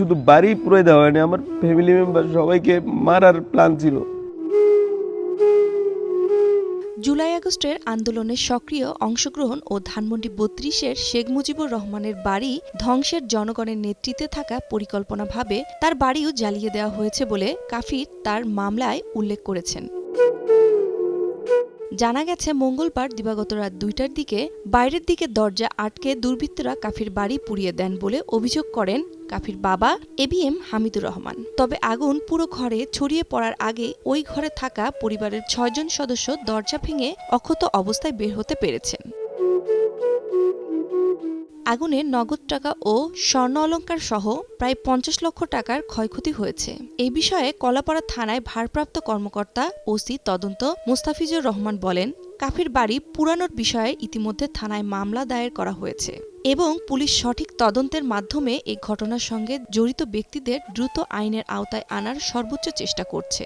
শুধু বাড়ি পুরো দেওয়া হয়নি, আমার ফ্যামিলি মেম্বার সবাইকে মারার প্ল্যান ছিল। জুলাই আগস্টের আন্দোলনে সক্রিয় অংশগ্রহণ ও ধানমন্ডি বত্রিশের শেখ মুজিবুর রহমানের বাড়ি ধ্বংসের জনগণের নেতৃত্বে থাকা পরিকল্পনাভাবে তার বাড়িও জ্বালিয়ে দেওয়া হয়েছে বলে কাফির তার মামলায় উল্লেখ করেছেন। জানা গেছে, মঙ্গলবার দিবাগত রাত দুইটার দিকে বাইরের দিকে দরজা আটকে দুর্বৃত্তরা কাফির বাড়ি পুড়িয়ে দেন বলে অভিযোগ করেন কাফির বাবা এবিএম হামিদুর রহমান। তবে আগুন পুরো ঘরে ছড়িয়ে পড়ার আগে ওই ঘরে থাকা পরিবারের ছয়জন সদস্য দরজা ভেঙে অক্ষত অবস্থায় বের হতে পেরেছেন। আগুনে নগদ টাকা ও স্বর্ণ অলঙ্কার সহ প্রায় পঞ্চাশ লক্ষ টাকার ক্ষয়ক্ষতি হয়েছে। এই বিষয়ে কলাপাড়া থানায় ভারপ্রাপ্ত কর্মকর্তা ওসি তদন্ত মুস্তাফিজুর রহমান বলেন, কাফির বাড়ি পুরানোর বিষয়ে ইতিমধ্যে থানায় মামলা দায়ের করা হয়েছে এবং পুলিশ সঠিক তদন্তের মাধ্যমে এই ঘটনার সঙ্গে জড়িত ব্যক্তিদের দ্রুত আইনের আওতায় আনার সর্বোচ্চ চেষ্টা করছে।